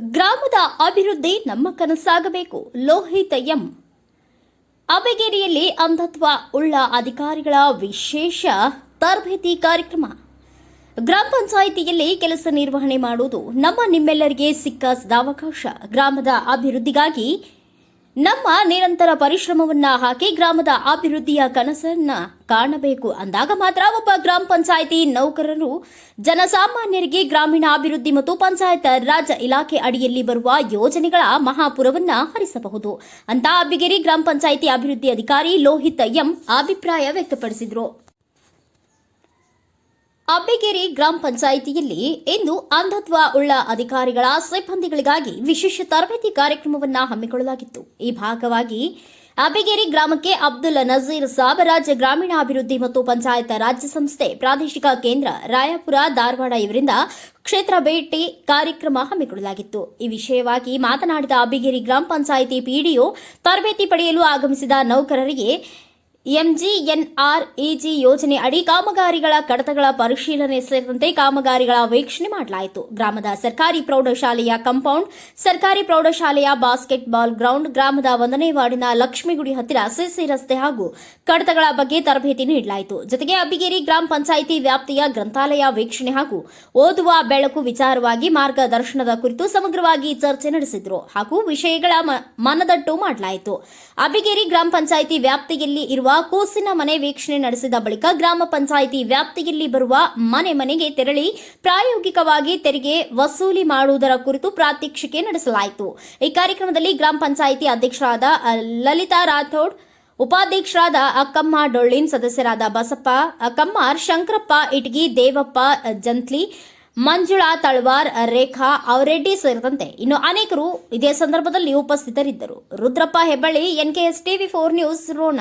ಗ್ರಾಮದ ಅಭಿವೃದ್ಧಿ ನಮ್ಮ ಕನಸಾಗಬೇಕು. ಲೋಹಿತ್ ಎಂ. ಅಬಗೇರಿಯಲ್ಲಿ ಅಂಧತ್ವ ಉಳ್ಳ ಅಧಿಕಾರಿಗಳ ವಿಶೇಷ ತರಬೇತಿ ಕಾರ್ಯಕ್ರಮ. ಗ್ರಾಮ ಪಂಚಾಯಿತಿಯಲ್ಲಿ ಕೆಲಸ ನಿರ್ವಹಣೆ ಮಾಡುವುದು ನಮ್ಮ ನಿಮ್ಮೆಲ್ಲರಿಗೆ ಸಿಕ್ಕ ಸದಾವಕಾಶ. ಗ್ರಾಮದ ಅಭಿವೃದ್ಧಿಗಾಗಿ ನಮ್ಮ ನಿರಂತರ ಪರಿಶ್ರಮವನ್ನ ಹಾಕಿ ಗ್ರಾಮದ ಅಭಿವೃದ್ಧಿಯ ಕನಸನ್ನ ಕಾಣಬೇಕು ಅಂದಾಗ ಮಾತ್ರ ಒಬ್ಬ ಗ್ರಾಮ ಪಂಚಾಯಿತಿ ನೌಕರರು, ಜನಸಾಮಾನ್ಯರಿಗೆ ಗ್ರಾಮೀಣ ಅಭಿವೃದ್ಧಿ ಮತ್ತು ಪಂಚಾಯತ್ ರಾಜ್ ಇಲಾಖೆ ಅಡಿಯಲ್ಲಿ ಬರುವ ಯೋಜನೆಗಳ ಮಹಾಪುರವನ್ನ ಹರಿಸಬಹುದು ಅಂತ ಅಬ್ಬಿಗೇರಿ ಗ್ರಾಮ ಪಂಚಾಯಿತಿ ಅಭಿವೃದ್ಧಿ ಅಧಿಕಾರಿ ಲೋಹಿತ್ ಎಂ ಅಭಿಪ್ರಾಯ ವ್ಯಕ್ತಪಡಿಸಿದರು. ಅಬ್ಬಿಗೇರಿ ಗ್ರಾಮ ಪಂಚಾಯಿತಿಯಲ್ಲಿ ಇಂದು ಅಂಧತ್ವ ಉಳ್ಳ ಅಧಿಕಾರಿಗಳ ಸಿಬ್ಬಂದಿಗಳಿಗಾಗಿ ವಿಶೇಷ ತರಬೇತಿ ಕಾರ್ಯಕ್ರಮವನ್ನು ಹಮ್ಮಿಕೊಳ್ಳಲಾಗಿತ್ತು. ಈ ಭಾಗವಾಗಿ ಅಬ್ಬಿಗೇರಿ ಗ್ರಾಮಕ್ಕೆ ಅಬ್ದುಲ್ ನಜೀರ್ ಸಾಬ್ ರಾಜ್ಯ ಗ್ರಾಮೀಣಾಭಿವೃದ್ಧಿ ಮತ್ತು ಪಂಚಾಯತ್ ರಾಜ್ಯ ಸಂಸ್ಥೆ ಪ್ರಾದೇಶಿಕ ಕೇಂದ್ರ ರಾಯಪುರ ಧಾರವಾಡ ಇವರಿಂದ ಕ್ಷೇತ್ರ ಭೇಟಿ ಕಾರ್ಯಕ್ರಮ ಹಮ್ಮಿಕೊಳ್ಳಲಾಗಿತ್ತು. ಈ ವಿಷಯವಾಗಿ ಮಾತನಾಡಿದ ಅಬ್ಬಿಗೇರಿ ಗ್ರಾಮ ಪಂಚಾಯಿತಿ ಪಿಡಿಒ ತರಬೇತಿ ಪಡೆಯಲು ಆಗಮಿಸಿದ ನೌಕರರಿಗೆ ಎಂಜಿಎನ್ಆರ್ಇಜಿ ಯೋಜನೆ ಅಡಿ ಕಾಮಗಾರಿಗಳ ಕಡತಗಳ ಪರಿಶೀಲನೆ ಸೇರಿದಂತೆ ಕಾಮಗಾರಿಗಳ ವೀಕ್ಷಣೆ ಮಾಡಲಾಯಿತು. ಗ್ರಾಮದ ಸರ್ಕಾರಿ ಪ್ರೌಢಶಾಲೆಯ ಕಾಂಪೌಂಡ್, ಸರ್ಕಾರಿ ಪ್ರೌಢಶಾಲೆಯ ಬಾಸ್ಕೆಟ್ಬಾಲ್ ಗ್ರೌಂಡ್, ಗ್ರಾಮದ ಒಂದನೇ ವಾರ್ಡಿನ ಲಕ್ಷ್ಮಿಗುಡಿ ಹತ್ತಿರ ಸಿಸಿ ರಸ್ತೆ ಹಾಗೂ ಕಡತಗಳ ಬಗ್ಗೆ ತರಬೇತಿ ನೀಡಲಾಯಿತು. ಜೊತೆಗೆ ಅಬ್ಬಿಗೇರಿ ಗ್ರಾಮ ಪಂಚಾಯಿತಿ ವ್ಯಾಪ್ತಿಯ ಗ್ರಂಥಾಲಯ ವೀಕ್ಷಣೆ ಹಾಗೂ ಓದುವ ಬೆಳಕು ವಿಚಾರವಾಗಿ ಮಾರ್ಗದರ್ಶನದ ಕುರಿತು ಸಮಗ್ರವಾಗಿ ಚರ್ಚೆ ನಡೆಸಿದ್ರು ಹಾಗೂ ವಿಷಯಗಳ ಮನದಟ್ಟು ಮಾಡಲಾಯಿತು. ಅಬ್ಬಿಗೇರಿ ಗ್ರಾಮ ಪಂಚಾಯಿತಿ ವ್ಯಾಪ್ತಿಯಲ್ಲಿ ಇರುವ ಕೂಸಿನ ಮನೆ ವೀಕ್ಷಣೆ ನಡೆಸಿದ ಬಳಿಕ ಗ್ರಾಮ ಪಂಚಾಯಿತಿ ವ್ಯಾಪ್ತಿಯಲ್ಲಿ ಬರುವ ಮನೆ ಮನೆಗೆ ತೆರಳಿ ಪ್ರಾಯೋಗಿಕವಾಗಿ ತೆರಿಗೆ ವಸೂಲಿ ಮಾಡುವುದರ ಕುರಿತು ಪ್ರಾತ್ಯಕ್ಷಿಕೆ ನಡೆಸಲಾಯಿತು. ಈ ಕಾರ್ಯಕ್ರಮದಲ್ಲಿ ಗ್ರಾಮ ಪಂಚಾಯಿತಿ ಅಧ್ಯಕ್ಷರಾದ ಲಲಿತಾ ರಾಥೋಡ್, ಉಪಾಧ್ಯಕ್ಷರಾದ ಅಕ್ಕಮ್ಮ ಡೊಳ್ಳಿನ್, ಸದಸ್ಯರಾದ ಬಸಪ್ಪ ಕಮ್ಮಾರ್ ಶಂಕರಪ್ಪ ಇಟಗಿ, ದೇವಪ್ಪ ಜಂತ್ಲಿ, ಮಂಜುಳಾ ತಳ್ವಾರ್ ರೇಖಾ, ಅವರೆಡ್ಡಿ ಸೇರಿದಂತೆ ಇನ್ನು ಅನೇಕರು ಇದೇ ಸಂದರ್ಭದಲ್ಲಿ ಉಪಸ್ಥಿತರಿದ್ದರು. Rudrappa Hebballi NKS TV four news, Ron.